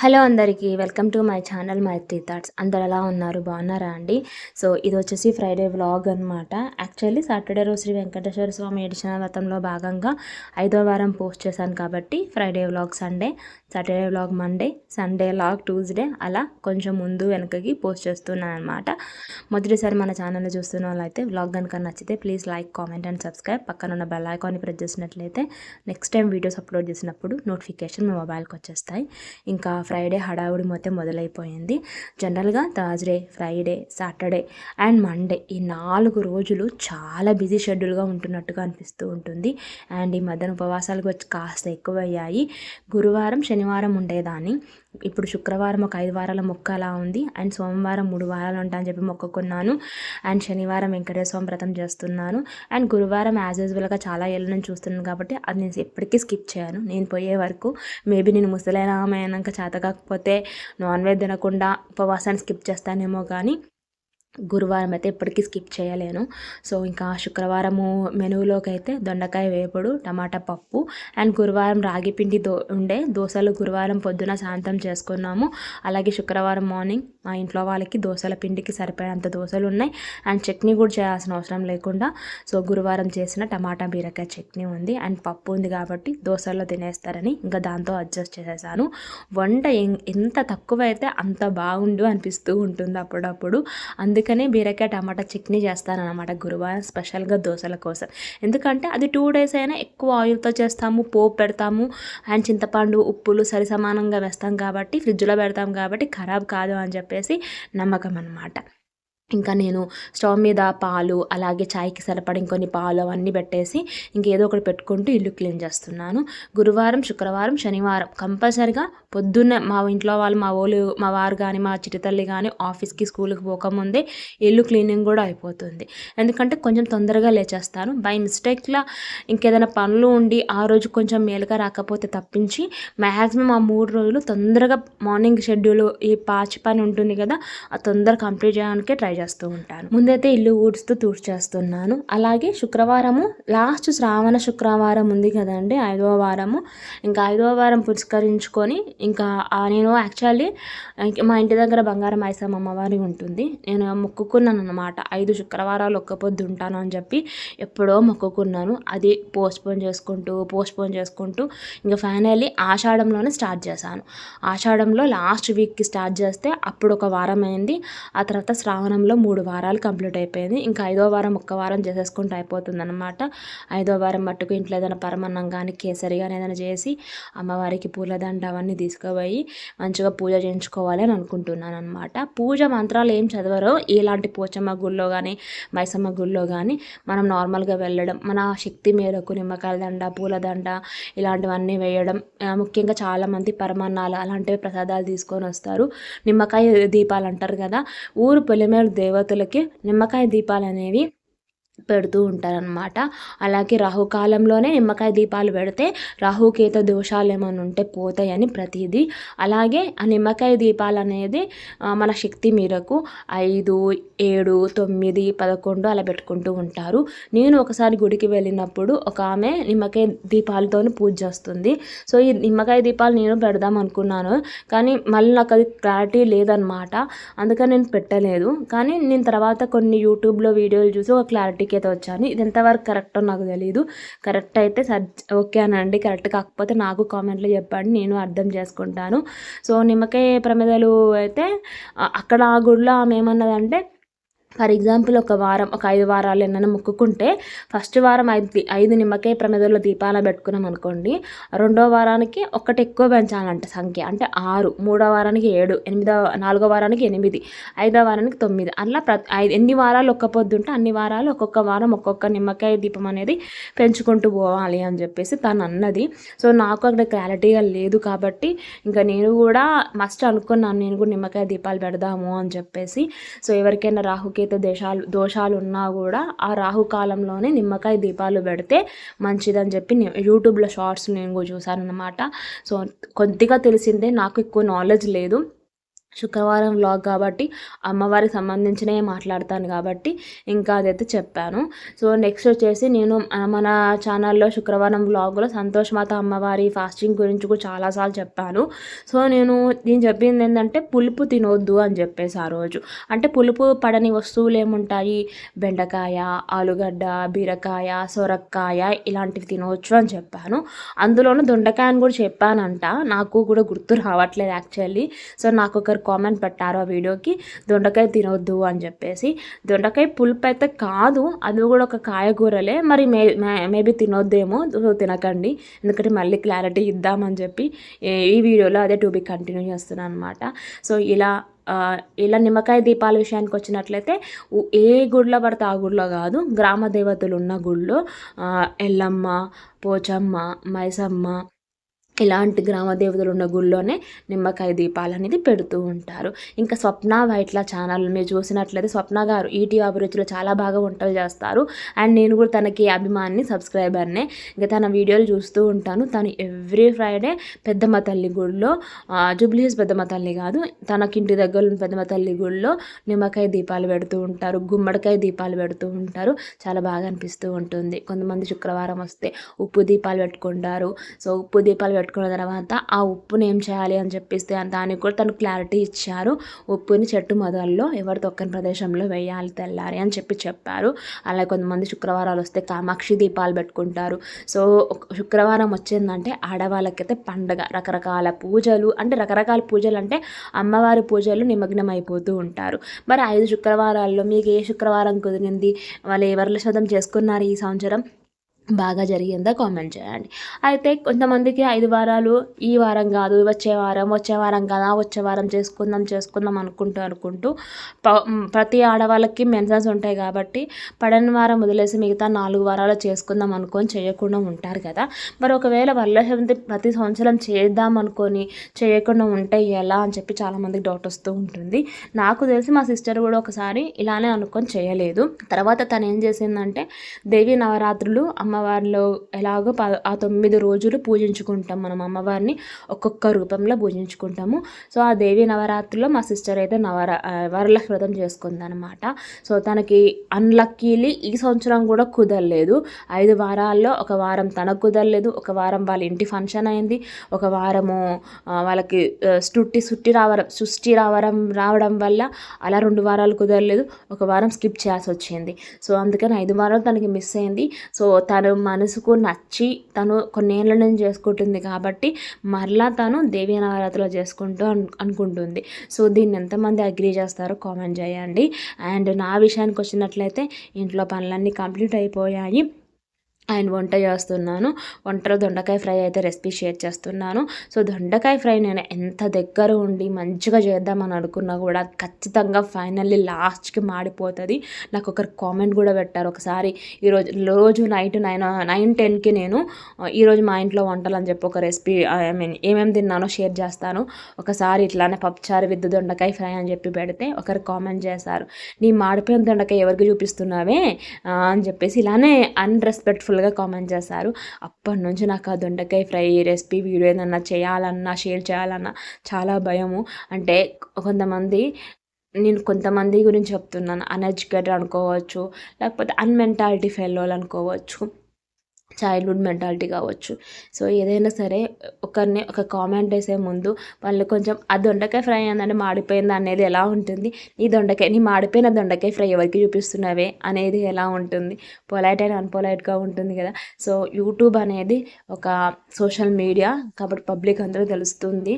Hello అందరికీ welcome to my channel My Three Thoughts. అందరు ఎలా ఉన్నారు? బాగున్నారా అండి? సో ఇది వచ్చేసి ఫ్రైడే వ్లాగ్ అనమాట యాక్చువల్లీ సాటర్డే రోజు శ్రీ వెంకటేశ్వర స్వామి ఎడిచిన వ్రతంలో భాగంగా ఐదో వారం పోస్ట్ చేశాను కాబట్టి Friday vlog Sunday Saturday vlog Monday Sunday vlog Tuesday అలా కొంచెం ముందు వెనకకి పోస్ట్ చేస్తున్నాను అనమాట మొదటిసారి మన ఛానల్ని చూస్తున్న వాళ్ళైతే వ్లాగ్ కనుక నచ్చితే please like comment and subscribe. పక్కన ఉన్న బెల్ ఐకాన్ని ప్రెస్ చేసినట్లయితే నెక్స్ట్ టైం వీడియోస్ అప్లోడ్ చేసినప్పుడు నోటిఫికేషన్ మీ మొబైల్కి వచ్చేస్తాయి. ఇంకా ఫ్రైడే హడావుడి మొత్తం మొదలైపోయింది. జనరల్గా Thursday Friday Saturday and Monday ఈ నాలుగు రోజులు చాలా బిజీ షెడ్యూల్గా ఉంటున్నట్టుగా అనిపిస్తూ ఉంటుంది. అండ్ ఈ మధ్యన ఉపవాసాలు వచ్చి కాస్త ఎక్కువయ్యాయి. గురువారం శనివారం ఉండేదాన్ని. ఇప్పుడు శుక్రవారం ఒక ఐదు వారాల మొక్క అలా ఉంది. అండ్ సోమవారం మూడు వారాలు ఉంటా అని చెప్పి మొక్కుకున్నాను. అండ్ శనివారం వెంకటేశ్వరం వ్రతం చేస్తున్నాను. అండ్ గురువారం యాజ్ యూజువల్గా చాలా ఏళ్ళ నుంచి చూస్తున్నాను కాబట్టి అది నేను ఎప్పటికీ స్కిప్ చేయను. నేను పోయే వరకు మేబీ నేను ముసలైనామైనాక చేత కాకపోతే నాన్ వెజ్ తినకుండా ఉపవాసాన్ని స్కిప్ చేస్తానేమో కానీ గురువారం అయితే ఎప్పటికీ స్కిప్ చేయలేను. సో ఇంకా శుక్రవారము మెనువులోకి అయితే దొండకాయ వేపుడు టమాటా పప్పు అండ్ గురువారం రాగి పిండి దో ఉండే దోశలు గురువారం పొద్దున సాయంత్రం చేసుకున్నాము. అలాగే శుక్రవారం మార్నింగ్ మా ఇంట్లో వాళ్ళకి దోశల పిండికి సరిపడేంత దోశలు ఉన్నాయి. అండ్ చట్నీ కూడా చేయాల్సిన అవసరం లేకుండా సో గురువారం చేసిన టమాటా బీరకాయ చట్నీ ఉంది. అండ్ పప్పు ఉంది కాబట్టి దోశల్లో తినేస్తారని ఇంకా దాంతో అడ్జస్ట్ చేసేసాను. వంట ఎంత తక్కువ అయితే అంత బాగుండు అనిపిస్తూ ఉంటుంది అప్పుడప్పుడు. అందుకే అందుకనే బీరకాయ టమాటా చట్నీ చేస్తానన్నమాట గురువారం స్పెషల్గా దోశల కోసం. ఎందుకంటే అది టూ డేస్ అయినా ఎక్కువ ఆయిల్తో చేస్తాము పోపు పెడతాము అండ్ చింతపండు ఉప్పులు సరి సమానంగా వేస్తాం కాబట్టి ఫ్రిడ్జ్లో పెడతాం కాబట్టి ఖరాబ్ కాదు అని చెప్పేసి నమ్మకం అనమాట ఇంకా నేను స్టవ్ మీద పాలు అలాగే చాయ్కి సరిపడి ఇంకొన్ని పాలు అవన్నీ పెట్టేసి ఇంకేదో ఒకటి పెట్టుకుంటూ ఇల్లు క్లీన్ చేస్తున్నాను. గురువారం శుక్రవారం శనివారం కంపల్సరిగా పొద్దున్న మా ఇంట్లో వాళ్ళు మా ఓళ్ళు మా వారు కానీ మా చిటితల్లి కానీ ఆఫీస్కి స్కూల్కి పోకముందే ఇల్లు క్లీనింగ్ కూడా అయిపోతుంది. ఎందుకంటే కొంచెం తొందరగా లేచేస్తాను. బై మిస్టేక్లా ఇంకేదైనా పనులు ఉండి ఆ రోజు కొంచెం మేలుగా రాకపోతే తప్పించి మ్యాక్సిమం ఆ మూడు రోజులు తొందరగా మార్నింగ్ షెడ్యూల్ ఈ పాచి పని ఉంటుంది కదా ఆ తొందరగా కంప్లీట్ చేయడానికే ట్రై చేస్తూ ఉంటాను. ముందైతే ఇల్లు ఊడుస్తూ తూడ్చేస్తున్నాను. అలాగే శుక్రవారము లాస్ట్ శ్రావణ శుక్రవారం ఉంది కదండి ఐదవ వారము. ఇంకా ఐదవ వారం పురస్కరించుకొని ఇంకా నేను యాక్చువల్లీ మా ఇంటి దగ్గర బంగారం ఐసమ్మ అమ్మవారి ఉంటుంది. నేను మొక్కుకున్నాను అనమాట ఐదు శుక్రవారాలు ఒక్క పొద్దు ఉంటాను అని చెప్పి ఎప్పుడో మొక్కుకున్నాను. అది పోస్ట్పోన్ చేసుకుంటూ పోస్ట్పోన్ చేసుకుంటూ ఇంకా ఫైనల్లీ ఆషాఢంలోనే స్టార్ట్ చేశాను. ఆషాఢంలో లాస్ట్ వీక్కి స్టార్ట్ చేస్తే అప్పుడు ఒక వారం అయింది. ఆ తర్వాత శ్రావణంలో వారంలో మూడు వారాలు కంప్లీట్ అయిపోయింది. ఇంకా ఐదో వారం ఒక్క వారం చేసేసుకుంటే అయిపోతుంది అనమాట ఐదో వారం మట్టుకు ఇంట్లో ఏదైనా పరమన్నం కానీ కేసరి కానీ ఏదైనా చేసి అమ్మవారికి పూలదండ అవన్నీ తీసుకుపోయి మంచిగా పూజ చేయించుకోవాలి అని అనుకుంటున్నాను అనమాట పూజ మంత్రాలు ఏం చదవరో. ఇలాంటి పోచమ్మ గుళ్ళో కానీ మైసమ్మ గుళ్ళో కానీ మనం నార్మల్గా వెళ్ళడం మన శక్తి మేరకు నిమ్మకాయల దండ పూలదండ ఇలాంటివన్నీ వేయడం ముఖ్యంగా చాలామంది పరమాన్నాలు అలాంటివి ప్రసాదాలు తీసుకొని వస్తారు. నిమ్మకాయ దీపాలు అంటారు కదా ఊరు పొలిమేర దేవతలకి నిమ్మకాయ దీపాలు అనేవి పెడుతూ ఉంటారనమాట అలాగే రాహుకాలంలోనే నిమ్మకాయ దీపాలు పెడితే రాహుకేత దోషాలు ఏమైనా ఉంటే పోతాయని ప్రతిదీ. అలాగే ఆ నిమ్మకాయ దీపాలు అనేది మన శక్తి మేరకు ఐదు ఏడు తొమ్మిది పదకొండు అలా పెట్టుకుంటూ ఉంటారు. నేను ఒకసారి గుడికి వెళ్ళినప్పుడు ఒక ఆమె నిమ్మకాయ దీపాలతో పూజ చేస్తుంది. సో ఈ నిమ్మకాయ దీపాలు నేను పెడదాం అనుకున్నాను. కానీ మళ్ళీ నాకు అది క్లారిటీ లేదనమాట అందుకని నేను పెట్టలేదు. కానీ నేను తర్వాత కొన్ని యూట్యూబ్లో వీడియోలు చూసి ఒక క్లారిటీ అయితే వచ్చాను. ఇది ఎంతవరకు కరెక్టో నాకు తెలియదు కరెక్ట్ అయితే సర్చ్ ఓకే అనండి. కరెక్ట్ కాకపోతే నాకు కామెంట్లో చెప్పండి. నేను అర్థం చేసుకుంటాను. సో నిమ్మకాయ ప్రమిదలు అయితే అక్కడ ఆ గుడిలో ఆమె ఏమన్నదంటే ఫర్ ఎగ్జాంపుల్ ఒక వారం ఒక ఐదు వారాలు ఏమైనా మొక్కుకుంటే ఫస్ట్ వారం ఐదు ఐదు నిమ్మకాయ ప్రమేదంలో దీపాలు పెట్టుకున్నాం అనుకోండి రెండో వారానికి ఒకటి ఎక్కువ పెంచాలంట సంఖ్య. అంటే ఆరు మూడో వారానికి ఏడు ఎనిమిదో నాలుగో వారానికి ఎనిమిది ఐదో వారానికి తొమ్మిది. అలా ప్రతి ఐదు ఎన్ని వారాలు ఒక్క పొద్దుంటే అన్ని వారాలు ఒక్కొక్క వారం ఒక్కొక్క నిమ్మకాయ దీపం అనేది పెంచుకుంటూ పోవాలి అని చెప్పేసి తను అన్నది. సో నాకు అక్కడ క్లారిటీగా లేదు కాబట్టి ఇంకా నేను కూడా మస్ట్ అనుకున్నాను నేను కూడా నిమ్మకాయ దీపాలు పెడదాము అని చెప్పేసి. సో ఎవరికైనా రాహుకే రాహుకేతు దేశాలు దోషాలు ఉన్నా కూడా ఆ రాహుకాలంలోనే నిమ్మకాయ దీపాలు పెడితే మంచిదని చెప్పి యూట్యూబ్లో షార్ట్స్ నేను కూడా చూసాను అనమాట సో కొద్దిగా తెలిసిందే నాకు ఎక్కువ నాలెడ్జ్ లేదు. శుక్రవారం వ్లాగ్ కాబట్టి అమ్మవారికి సంబంధించినవి మాట్లాడతాను కాబట్టి ఇంకా అదైతే చెప్పాను. సో నెక్స్ట్ వచ్చేసి నేను మన ఛానల్లో శుక్రవారం వ్లాగ్లో సంతోష్ మాత అమ్మవారి ఫాస్టింగ్ గురించి కూడా చాలాసార్లు చెప్పాను. సో నేను నేను చెప్పింది ఏంటంటే పులుపు తినొద్దు అని చెప్పేసి ఆ రోజు. అంటే పులుపు పడని వస్తువులు ఏముంటాయి? బెండకాయ ఆలుగడ్డ బీరకాయ సొరకాయ ఇలాంటివి తినవచ్చు అని చెప్పాను. అందులోనూ దొండకాయని కూడా చెప్పానంట. నాకు కూడా గుర్తు రావట్లేదు యాక్చువల్లీ సో నాకు ఒకరు కామెంట్ పెట్టారు ఆ వీడియోకి దొండకాయ తినొద్దు అని చెప్పేసి. దొండకాయ పులుపు అయితే కాదు అది కూడా ఒక కాయగూరలే. మరి మే మేబీ తినొద్దేమో తినకండి. ఎందుకంటే మళ్ళీ క్లారిటీ ఇద్దామని చెప్పి ఈ వీడియోలో అదే టూ బి కంటిన్యూ చేస్తున్నాను అనమాట సో ఇలా ఇలా నిమ్మకాయ దీపాల విషయానికి వచ్చినట్లయితే ఏ గుడిలో పడితే ఆ గుడిలో కాదు గ్రామ దేవతలు ఉన్న గుళ్ళో ఎల్లమ్మ పోచమ్మ మైసమ్మ ఇలాంటి గ్రామ దేవతలు ఉన్న గుళ్ళోనే నిమ్మకాయ దీపాలు అనేది పెడుతూ ఉంటారు. ఇంకా స్వప్న వైట్ల ఛానల్ మీరు చూసినట్లయితే స్వప్న గారు ఈటీ అభిరుచిలో చాలా బాగా వంటలు చేస్తారు. అండ్ నేను కూడా తనకి అభిమాని సబ్స్క్రైబర్నే. ఇంకా తన వీడియోలు చూస్తూ ఉంటాను. తను ఎవ్రీ ఫ్రైడే పెద్దమ్మ తల్లి గుడిలో జూబ్లీస్ పెద్దమ్మ తల్లి కాదు తనకింటి దగ్గర ఉన్న పెద్దమ్మ తల్లి గుడిలో నిమ్మకాయ దీపాలు పెడుతూ ఉంటారు. గుమ్మడికాయ దీపాలు పెడుతూ ఉంటారు. చాలా బాగా అనిపిస్తూ ఉంటుంది. కొంతమంది శుక్రవారం వస్తే ఉప్పు దీపాలు పెట్టుకుంటారు. సో ఉప్పు దీపాలు పెట్టుకున్న తర్వాత ఆ ఉప్పుని ఏం చేయాలి అని చెప్పిస్తే దానికి కూడా తను క్లారిటీ ఇచ్చారు. ఉప్పుని చెట్టు మొదల్లో ఎవరి తొక్కని ప్రదేశంలో వేయాలి తెల్లారి అని చెప్పి చెప్పారు. అలాగే కొంతమంది శుక్రవారాలు వస్తే కామాక్షి దీపాలు పెట్టుకుంటారు. సో శుక్రవారం వచ్చిందంటే ఆడవాళ్ళకైతే పండగ. రకరకాల పూజలు అంటే రకరకాల పూజలు అంటే అమ్మవారి పూజలు నిమగ్నం అయిపోతూ ఉంటారు. మరి ఐదు శుక్రవారాల్లో మీకు ఏ శుక్రవారం కుదిరింది? వాళ్ళు ఎవరి శోధం చేసుకున్నారు ఈ సంవత్సరం? బాగా జరిగిందా కామెంట్ చేయండి. అయితే కొంతమందికి ఐదు వారాలు ఈ వారం కాదు వచ్చే వారం వచ్చే వారం కదా వచ్చే వారం చేసుకుందాం చేసుకుందాం అనుకుంటూ అనుకుంటూ ప్రతి ఆడవాళ్ళకి మెన్సన్స్ ఉంటాయి కాబట్టి పడని వారం వదిలేసి మిగతా నాలుగు వారాలు చేసుకుందాం అనుకొని చేయకుండా ఉంటారు కదా. మరి ఒకవేళ వరలక్ష్మి ప్రతి సంవత్సరం చేద్దాం అనుకొని చేయకుండా ఉంటే ఎలా అని చెప్పి చాలామందికి డౌట్ వస్తూ ఉంటుంది. నాకు తెలిసి మా సిస్టర్ కూడా ఒకసారి ఇలానే అనుకొని చేయలేదు. తర్వాత తను ఏం చేసిందంటే దేవి నవరాత్రులు అమ్మ అమ్మవారిలో ఎలాగో ఆ తొమ్మిది రోజులు పూజించుకుంటాం మనం అమ్మవారిని ఒక్కొక్క రూపంలో పూజించుకుంటాము. సో ఆ దేవి నవరాత్రిలో మా సిస్టర్ అయితే నవరా వరలక్ష్మి వ్రతం చేసుకుందనమాట సో తనకి అన్లక్కీలీ ఈ సంవత్సరం కూడా కుదరలేదు. ఐదు వారాల్లో ఒక వారం తనకు కుదరలేదు. ఒక వారం వాళ్ళ ఇంటి ఫంక్షన్ అయింది. ఒక వారము వాళ్ళకి సుట్టి సుట్టి రావడం సృష్టి రావడం రావడం వల్ల అలా రెండు వారాలు కుదరలేదు. ఒక వారం స్కిప్ చేయాల్సి వచ్చింది. సో అందుకని ఐదు వారాలు తనకి మిస్ అయింది. సో తను మనసుకు నచ్చి తను కొన్నేళ్ళ నుంచి చేసుకుంటుంది కాబట్టి మరలా తను దేవి నవరాత్రులు చేసుకుంటూ అనుకుంటుంది. సో దీన్ని ఎంతమంది అగ్రీ చేస్తారో కామెంట్ చేయండి. అండ్ నా విషయానికి వచ్చినట్లయితే ఇంట్లో పనులన్నీ కంప్లీట్ అయిపోయాయి. అండ్ వంట చేస్తున్నాను. వంటలో దొండకాయ ఫ్రై అయితే రెసిపీ షేర్ చేస్తున్నాను. సో దొండకాయ ఫ్రై నేను ఎంత దగ్గర ఉండి మంచిగా చేద్దామని అనుకున్నా కూడా ఖచ్చితంగా ఫైనల్లీ లాస్ట్కి మాడిపోతుంది. నాకు ఒకరు కామెంట్ కూడా పెట్టారు. ఒకసారి ఈరోజు రోజు నైట్ నైన్ నైన్ టెన్కి నేను ఈరోజు మా ఇంట్లో వంటలు అని చెప్పి ఒక రెసిపీ ఐ మీన్ ఏమేమి తిన్నానో షేర్ చేస్తాను. ఒకసారి ఇట్లానే పప్పుచారు విత్ దొండకాయ ఫ్రై అని చెప్పి పెడితే ఒకరు కామెంట్ చేశారు. నీ మాడిపోయిన దొండకాయ ఎవరికి చూపిస్తున్నావే? అని చెప్పేసి ఇలానే అన్రెస్పెక్ట్ఫుల్ ఫుల్గా కామెంట్ చేశారు. అప్పటి నుంచి నాకు ఆ దొండకాయ ఫ్రై రెసిపీ వీడియో ఏదన్నా చేయాలన్నా షేర్ చేయాలన్నా చాలా భయము. అంటే కొంతమంది నేను కొంతమంది గురించి చెప్తున్నాను. అన్ఎడ్యుకేటెడ్ అనుకోవచ్చు లేకపోతే అన్మెంటాలిటీ ఫెలోలు అనుకోవచ్చు. చైల్డ్హుడ్ మెంటాలిటీ కావచ్చు. సో ఏదైనా సరే ఒకరిని ఒక కామెంట్ వేసే ముందు వాళ్ళు కొంచెం ఆ దొండకాయ ఫ్రై అయిందంటే మాడిపోయింది? అనేది ఎలా ఉంటుంది? నీ దొండకాయ నీ మాడిపోయిన దొండకాయ ఫ్రై ఎవరికి చూపిస్తున్నావే? అనేది ఎలా ఉంటుంది? పొలైట్ అండ్ అన్పొలైట్గా ఉంటుంది కదా. సో యూట్యూబ్ అనేది ఒక సోషల్ మీడియా కాబట్టి పబ్లిక్ అందరూ తెలుస్తుంది.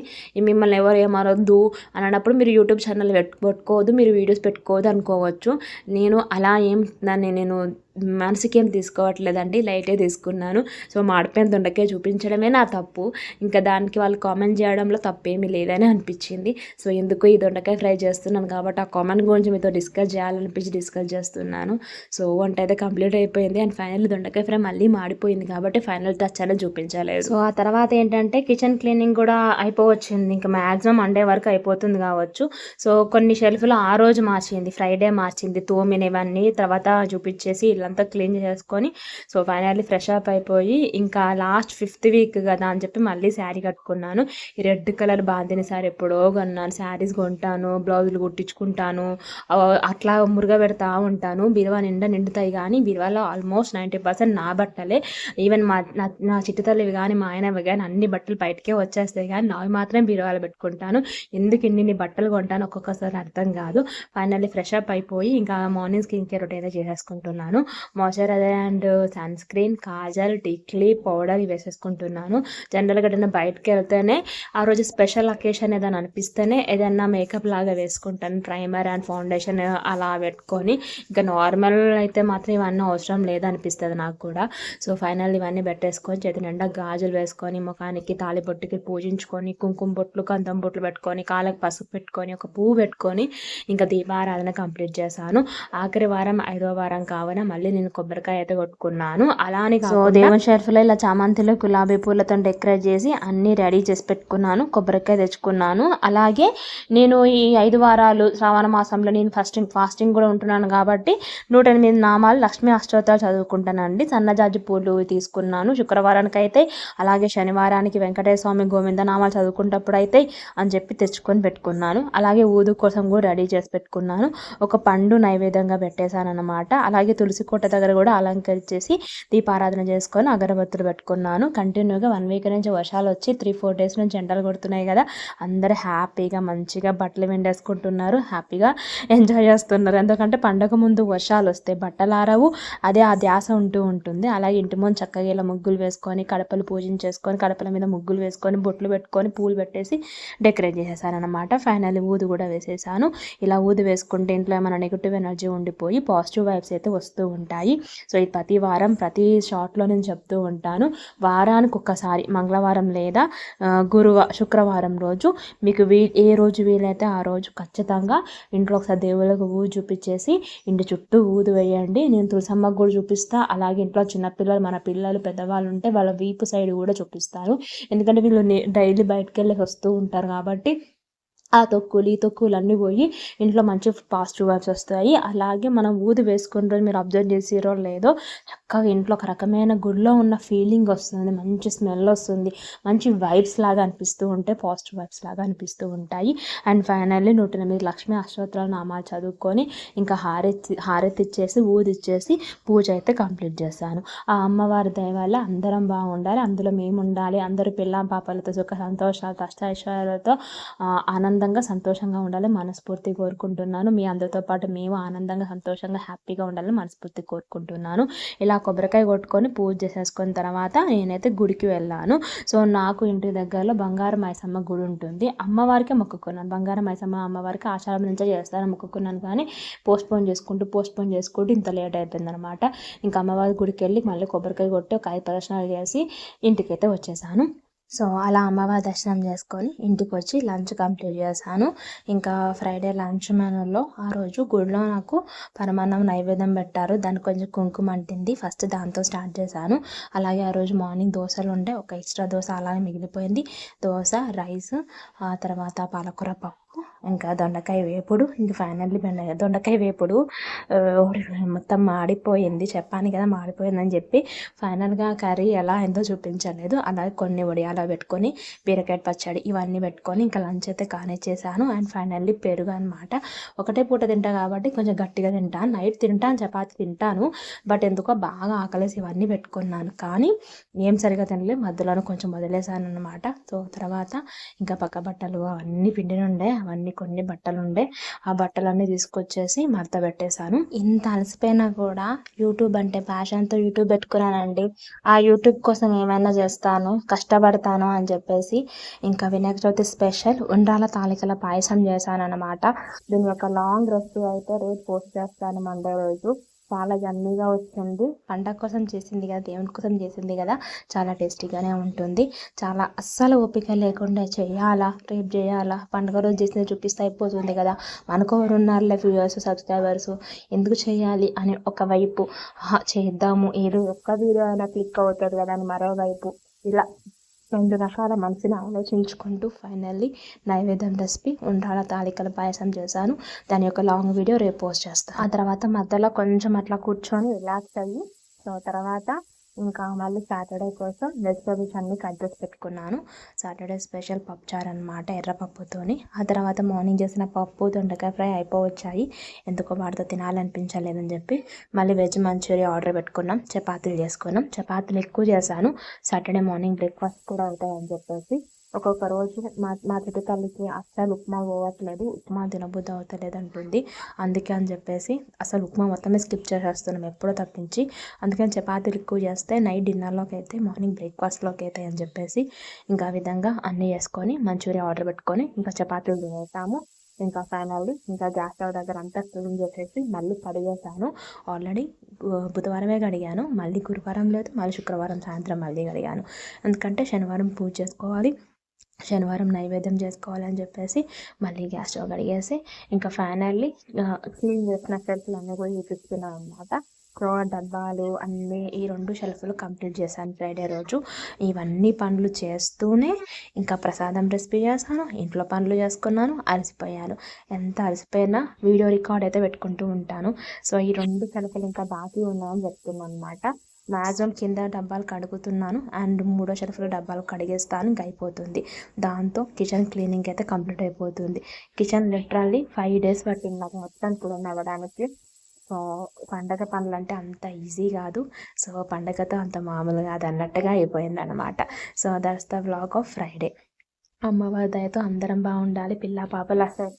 మిమ్మల్ని ఎవరు ఏమనొద్దు అన్నప్పుడు మీరు యూట్యూబ్ ఛానల్ పెట్టుకోవద్దు మీరు వీడియోస్ పెట్టుకోవద్దు అనుకోవచ్చు. నేను అలా ఏం దాన్ని నేను మనసుకేం తీసుకోవట్లేదండి లైటే తీసుకున్నాను. సో మాడిపోయిన దొండకాయ చూపించడమే నా తప్పు. ఇంకా దానికి వాళ్ళు కామెంట్ చేయడంలో తప్పేమీ లేదని అనిపించింది. సో ఎందుకు ఈ దొండకాయ ఫ్రై చేస్తున్నాను కాబట్టి ఆ కామెంట్ గురించి మీతో డిస్కస్ చేయాలనిపించి డిస్కస్ చేస్తున్నాను. సో వంట అయితే కంప్లీట్ అయిపోయింది అండ్ ఫైనల్ దొండకాయ ఫ్రై మళ్ళీ మాడిపోయింది కాబట్టి ఫైనల్ టచ్ అనేది చూపించలేదు. సో ఆ తర్వాత ఏంటంటే కిచెన్ క్లీనింగ్ కూడా అయిపోవచ్చింది. ఇంకా మ్యాక్సిమం మండే వరకు అయిపోతుంది కావచ్చు. సో కొన్ని షెల్ఫ్లు ఆ రోజు మార్చింది ఫ్రైడే మార్చింది తోమినవన్నీ తర్వాత చూపించేసి ఇల్లంతా క్లీన్ చేసుకొని సో ఫైనల్లీ ఫ్రెష్ అప్ అయిపోయి ఇంకా లాస్ట్ ఫిఫ్త్ వీక్ కదా అని చెప్పి మళ్ళీ శారీ కట్టుకున్నాను. ఈ రెడ్ కలర్ బాందిని శారీ ఎప్పుడో కొన్నాను. శారీస్ కొంటాను బ్లౌజులు కుట్టించుకుంటాను అట్లా మురుగ పెడతా ఉంటాను. బీరువా నిండా నిండుతాయి కానీ బీరువాలో ఆల్మోస్ట్ నైంటీ పర్సెంట్ నా బట్టలే. ఈవెన్ మా నా చిట్టుతల్లివి కానీ మా ఆయనవి కానీ అన్ని బట్టలు బయటకే వచ్చేస్తాయి కానీ నావి మాత్రం బీరువాలో పెట్టుకుంటాను. ఎందుకు ఇన్ని బట్టలు కొంటాను ఒక్కొక్కసారి అర్థం కాదు. ఫైనల్లీ ఫ్రెష్ అప్ అయిపోయి ఇంకా మార్నింగ్ స్కిన్ కేర్ రొటీన్ చేసేసుకుంటున్నాను. Moisturiser and sunscreen kajal tikli powder ఇవి వేసేసుకుంటున్నాను. జనరల్గా ఏదైనా బయటకు వెళ్తేనే ఆ రోజు స్పెషల్ అకేషన్ ఏదైనా అనిపిస్తేనే ఏదైనా మేకప్ లాగా వేసుకుంటాను. ప్రైమర్ అండ్ ఫౌండేషన్ అలా పెట్టుకొని ఇంకా నార్మల్ అయితే మాత్రం ఇవన్నీ అవసరం లేదనిపిస్తుంది నాకు కూడా. సో ఫైనల్ ఇవన్నీ పెట్టేసుకొని చేతి నిండా గాజులు వేసుకొని ముఖానికి తాలి బొట్టుకి పూజించుకొని కుంకుమ బొట్లు కందం బొట్లు పెట్టుకొని కాళ్ళకి పసుపు పెట్టుకొని ఒక పువ్వు పెట్టుకొని ఇంకా దీపారాధన కంప్లీట్ చేశాను. ఆఖరి వారం ఐదో వారం కావున మళ్ళీ నేను కొబ్బరికాయ అయితే కొట్టుకున్నాను. అలానే సో దేవుని షెల్ఫ్లో ఇలా చామంతిలో గులాబీ పూలతో డెకరేట్ చేసి అన్నీ రెడీ చేసి పెట్టుకున్నాను. కొబ్బరికాయ తెచ్చుకున్నాను. అలాగే నేను ఈ ఐదు వారాలు శ్రావణ మాసంలో నేను ఫస్టింగ్ ఫాస్టింగ్ కూడా ఉంటున్నాను కాబట్టి నూట ఎనిమిది నామాలు లక్ష్మీ అష్టోత్తరాలు చదువుకుంటానండి. సన్నజాజి పూలు తీసుకున్నాను. శుక్రవారానికి అయితే అలాగే శనివారానికి వెంకటేశ్వర స్వామి గోవింద నామాలు చదువుకుంటప్పుడు అయితే అని చెప్పి తెచ్చుకొని పెట్టుకున్నాను. అలాగే ఊదు కోసం కూడా రెడీ చేసి పెట్టుకున్నాను. ఒక పండు నైవేద్యంగా పెట్టేశాను అనమాట అలాగే తులసి కోట దగ్గర కూడా అలంకరించేసి దీపారాధన చేసుకొని అగరబత్తులు పెట్టుకున్నాను. కంటిన్యూగా వన్ వీక్ నుంచి వర్షాలు వచ్చి త్రీ ఫోర్ డేస్ నుంచి ఎండలు కొడుతున్నాయి కదా. అందరూ హ్యాపీగా మంచిగా బట్టలు వెండేసుకుంటున్నారు. హ్యాపీగా ఎంజాయ్ చేస్తున్నారు. ఎందుకంటే పండగ ముందు వర్షాలు వస్తే బట్టలు ఆరవు అదే ఆ ధ్యాస ఉంటూ ఉంటుంది. అలాగే ఇంటి ముందు చక్కగా ఇలా ముగ్గులు వేసుకొని కడపలు పూజించేసుకొని కడపల మీద ముగ్గులు వేసుకొని బొట్లు పెట్టుకొని పూలు పెట్టేసి డెకరేట్ చేసేసాను అనమాట ఫైనల్లీ ఊదు కూడా వేసేసాను. ఇలా ఊది వేసుకుంటే ఇంట్లో ఏమైనా నెగిటివ్ ఎనర్జీ ఉండిపోయి పాజిటివ్ వైబ్స్ అయితే వస్తూ ఉంటాయి. ఉంటాయి. సో ఇది ప్రతి వారం ప్రతి షార్ట్లో నేను చెప్తూ ఉంటాను. వారానికి ఒక్కసారి మంగళవారం లేదా గురువారం గురువ శుక్రవారం రోజు మీకు వీ ఏ రోజు వీలైతే ఆ రోజు ఖచ్చితంగా ఇంట్లో ఒకసారి దేవుళ్ళకు ఊ చూపించేసి ఇంటి చుట్టూ ఊదు వేయండి. నేను తులసమ్మకు కూడా చూపిస్తా. అలాగే ఇంట్లో చిన్నపిల్లలు మన పిల్లలు పెద్దవాళ్ళు ఉంటే వాళ్ళ వీపు సైడ్ కూడా చూపిస్తాను ఎందుకంటే వీళ్ళు డైలీ బయటకు వెళ్ళి వస్తూ ఉంటారు కాబట్టి ఆ తొక్కులు ఈ తొక్కులు అన్నీ పోయి ఇంట్లో మంచి పాజిటివ్ వైబ్స్ వస్తాయి. అలాగే మనం ఊది వేసుకున్న రోజు మీరు అబ్జర్వ్ చేసిరో లేదో చక్కగా ఇంట్లో ఒక రకమైన గుడిలో ఉన్న ఫీలింగ్ వస్తుంది. మంచి స్మెల్ వస్తుంది. మంచి వైబ్స్ లాగా అనిపిస్తూ ఉంటే పాజిటివ్ వైబ్స్ లాగా అనిపిస్తూ ఉంటాయి. అండ్ ఫైనల్లీ నూట ఎనిమిది లక్ష్మీ అష్టోత్తరాలు నామాలు చదువుకొని ఇంకా హారతి హారతి ఇచ్చేసి ఊది ఇచ్చేసి పూజ అయితే కంప్లీట్ చేశాను ఆ అమ్మవారి దయ వల్ల అందరం బాగుండాలి. అందులో మేము ఉండాలి అందరూ పిల్ల పాపలతో సుఖ సంతోషాలతో అష్టైశ్వర్యాలతో ఆనంద ఆనందంగా సంతోషంగా ఉండాలి మనస్ఫూర్తి కోరుకుంటున్నాను. మీ అందరితో పాటు మేము ఆనందంగా సంతోషంగా హ్యాపీగా ఉండాలని మనస్ఫూర్తి కోరుకుంటున్నాను. ఇలా కొబ్బరికాయ కొట్టుకొని పూజ చేసేసుకున్న తర్వాత నేనైతే గుడికి వెళ్ళాను. సో నాకు ఇంటి దగ్గరలో బంగారం మైసమ్మ గుడి ఉంటుంది. అమ్మవారికే మొక్కుకున్నాను. బంగారం మైసమ్మ అమ్మవారికి ఆచారం నుంచే చేస్తాను మొక్కుకున్నాను. కానీ పోస్ట్ పోన్ చేసుకుంటూ పోస్ట్ పోన్ చేసుకుంటూ ఇంత లేట్ అయిపోయింది అనమాట ఇంకా అమ్మవారి గుడికి వెళ్ళి మళ్ళీ కొబ్బరికాయ కొట్టి ఒక ఐదు ప్రదర్శనలు చేసి ఇంటికైతే వచ్చేసాను. సో అలా అమ్మవారి దర్శనం చేసుకొని ఇంటికి వచ్చి లంచ్ కంప్లీట్ చేశాను. ఇంకా ఫ్రైడే లంచ్ మెనూలో ఆ రోజు గుడిలో నాకు పరమాన్నం నైవేద్యం పెట్టారు. దానికి కొంచెం కుంకుమ అంటింది. ఫస్ట్ దాంతో స్టార్ట్ చేశాను. అలాగే ఆ రోజు మార్నింగ్ దోశలు ఉండే ఒక ఎక్స్ట్రా దోశ అలాగే మిగిలిపోయింది. దోశ రైస్ ఆ తర్వాత పాలకూర పప్పు. ఇంకా దొండకాయ వేపుడు ఇంక ఫైనల్లీ బెండకాయ దొండకాయ వేపుడు మొత్తం మాడిపోయింది. చెప్పాను కదా మాడిపోయిందని చెప్పి ఫైనల్గా కర్రీ ఎలా అయిందో చూపించలేదు. అలాగే కొన్ని వడియాలో పెట్టుకొని బీరకాయ పచ్చడి ఇవన్నీ పెట్టుకొని ఇంకా లంచ్ అయితే కానిచ్చేసాను. అండ్ ఫైనల్లీ పెరుగు అనమాట ఒకటే పూట తింటా కాబట్టి కొంచెం గట్టిగా తింటాను నైట్ తింటాను చపాతి తింటాను. బట్ ఎందుకో బాగా ఆకలేసి ఇవన్నీ పెట్టుకున్నాను. కానీ ఏం సరిగా తినలేదు. మధ్యలోనే కొంచెం వదిలేసాను అనమాట సో తర్వాత ఇంకా పక్క బట్టలు అవన్నీ పిండి నుండే అవన్నీ కొన్ని బట్టలు ఉండే ఆ బట్టలన్నీ తీసుకొచ్చేసి మడత పెట్టేశాను. ఇంత అలసిపోయినా కూడా యూట్యూబ్ అంటే ప్యాషన్తో యూట్యూబ్ పెట్టుకున్నానండి. ఆ యూట్యూబ్ కోసం ఏమైనా చేస్తాను కష్టపడతాను అని చెప్పేసి ఇంకా వినాయక చవితి స్పెషల్ ఉండాల తాలికల పాయసం చేశాను అనమాట దీని యొక్క లాంగ్ రెసిపీ అయితే రేపు పోస్ట్ చేస్తాను మండే రోజు. చాలా యమ్మీగా వచ్చింది. పండగ కోసం చేసింది కదా దేవుని కోసం చేసింది కదా చాలా టేస్టీగానే ఉంటుంది. చాలా అస్సలు ఓపిక లేకుండా చేయాలా రేపు చేయాలా? పండుగ రోజు చేసిన చూపిస్తే అయిపోతుంది కదా. మనకు ఎవరు ఉన్నారులే వ్యూవర్స్ సబ్స్క్రైబర్స్ ఎందుకు చేయాలి అని ఒకవైపు చేద్దాము. ఏదో ఒక్క వీడియో అయినా క్లిక్ అవుతుంది కదా అని మరోవైపు. ఇలా రెండు రకాల మనసుని ఆలోచించుకుంటూ ఫైనల్లీ నైవేద్యం రెసిపీ ఉండాల తాలికల పాయసం చేశాను. దాని యొక్క లాంగ్ వీడియో రేపు పోస్ట్ చేస్తాను ఆ తర్వాత మధ్యలో కొంచెం అట్లా కూర్చొని రిలాక్స్ అయ్యి సో తర్వాత ఇంకా మళ్ళీ సాటర్డే కోసం వెజిటేబుల్స్ అన్ని కట్ చేసి పెట్టుకున్నాను. సాటర్డే స్పెషల్ పప్పుచారు అనమాట ఎర్రపప్పుతోని ఆ తర్వాత మార్నింగ్ చేసిన పప్పు దొండకాయ ఫ్రై అయిపోవచ్చాయి. ఎందుకో వాటితో తినాలనిపించలేదని చెప్పి మళ్ళీ వెజ్ మంచూరియా ఆర్డర్ పెట్టుకున్నాం. చపాతీలు చేసుకున్నాం. చపాతీలు ఎక్కువ చేశాను. సాటర్డే మార్నింగ్ బ్రేక్ఫాస్ట్ కూడా అవుతాయని చెప్పేసి ఒక్కొక్క రోజు మా మా చెట్టు తల్లికి అస్సలు ఉప్మా పోవట్లేదు. ఉప్మా తినబుద్ధి అవుతలేదు అంటుంది అందుకే అని చెప్పేసి అసలు ఉప్మా మొత్తమే స్కిప్ చేసేస్తున్నాం ఎప్పుడో తప్పించి. అందుకని చపాతీలు ఎక్కువ చేస్తే నైట్ డిన్నర్లోకి అయితే మార్నింగ్ బ్రేక్ఫాస్ట్లోకి అయితే అని చెప్పేసి ఇంకా విధంగా అన్నీ వేసుకొని మంచూరియా ఆర్డర్ పెట్టుకొని ఇంకా చపాతీలు తినేస్తాము ఇంకా ఫైనల్లీ ఇంకా గ్యాస్ స్టవ్ దగ్గర అంతా క్లీన్ చేసేసి మళ్ళీ కడిగేసాను. ఆల్రెడీ బుధవారమే కడిగాను. మళ్ళీ గురువారం లేదు మళ్ళీ శుక్రవారం సాయంత్రం మళ్ళీ కడిగాను. ఎందుకంటే శనివారం పూజ చేసుకోవాలి. శనివారం నైవేద్యం చేసుకోవాలని చెప్పేసి మళ్ళీ గ్యాస్ స్టవ్ కడిగేసి ఇంకా ఫైనల్లీ క్లీన్ చేసిన షెల్ఫ్లు అన్నీ కూడా చూపిస్తున్నాను అనమాట క్రో డబ్బాలు అన్నీ ఈ రెండు షెల్ఫ్లు కంప్లీట్ చేశాను ఫ్రైడే రోజు. ఇవన్నీ పనులు చేస్తూనే ఇంకా ప్రసాదం రెసిపీ చేశాను ఇంట్లో పనులు చేసుకున్నాను అలసిపోయాను. ఎంత అలసిపోయినా వీడియో రికార్డ్ అయితే పెట్టుకుంటూ ఉంటాను. సో ఈ రెండు షెల్ఫ్లు ఇంకా దాటి ఉన్నాయని చెప్తున్నాను అనమాట మ్యాక్సిమం కింద డబ్బాలు కడుగుతున్నాను అండ్ మూడో షెల్ఫ్లో డబ్బాలు కడిగేస్తాను ఇంకా అయిపోతుంది దాంతో కిచెన్ క్లీనింగ్ అయితే కంప్లీట్ అయిపోతుంది. కిచెన్ లిటరల్లీ ఫైవ్ డేస్ పట్టింది నాకు మొత్తం క్లీన్ అవ్వడానికి. సో పండగ పనులు అంటే అంత ఈజీ కాదు. సో పండగతో అంత మామూలు కాదు అన్నట్టుగా అయిపోయింది అనమాట so that's the blog of Friday. అమ్మవారి దయతో అందరం బాగుండాలి. పిల్ల పాపలు అసలు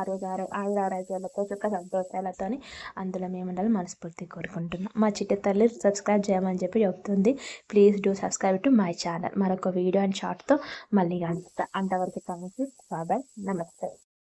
ఆరోగ్య ఆయురారోగ్యాలతో సుఖ సంతోషాలతో అందులో మేము ఉండాలి మనస్ఫూర్తి కోరుకుంటున్నాం. మా చిట్టి తల్లి సబ్స్క్రైబ్ చేయమని చెప్పి చెప్తుంది. Please do subscribe to my channel. మరొక వీడియో అండ్ షార్ట్తో మళ్ళీ కలుస్తా. అంతవరకు కలిసి. బాబాయ్ నమస్తే.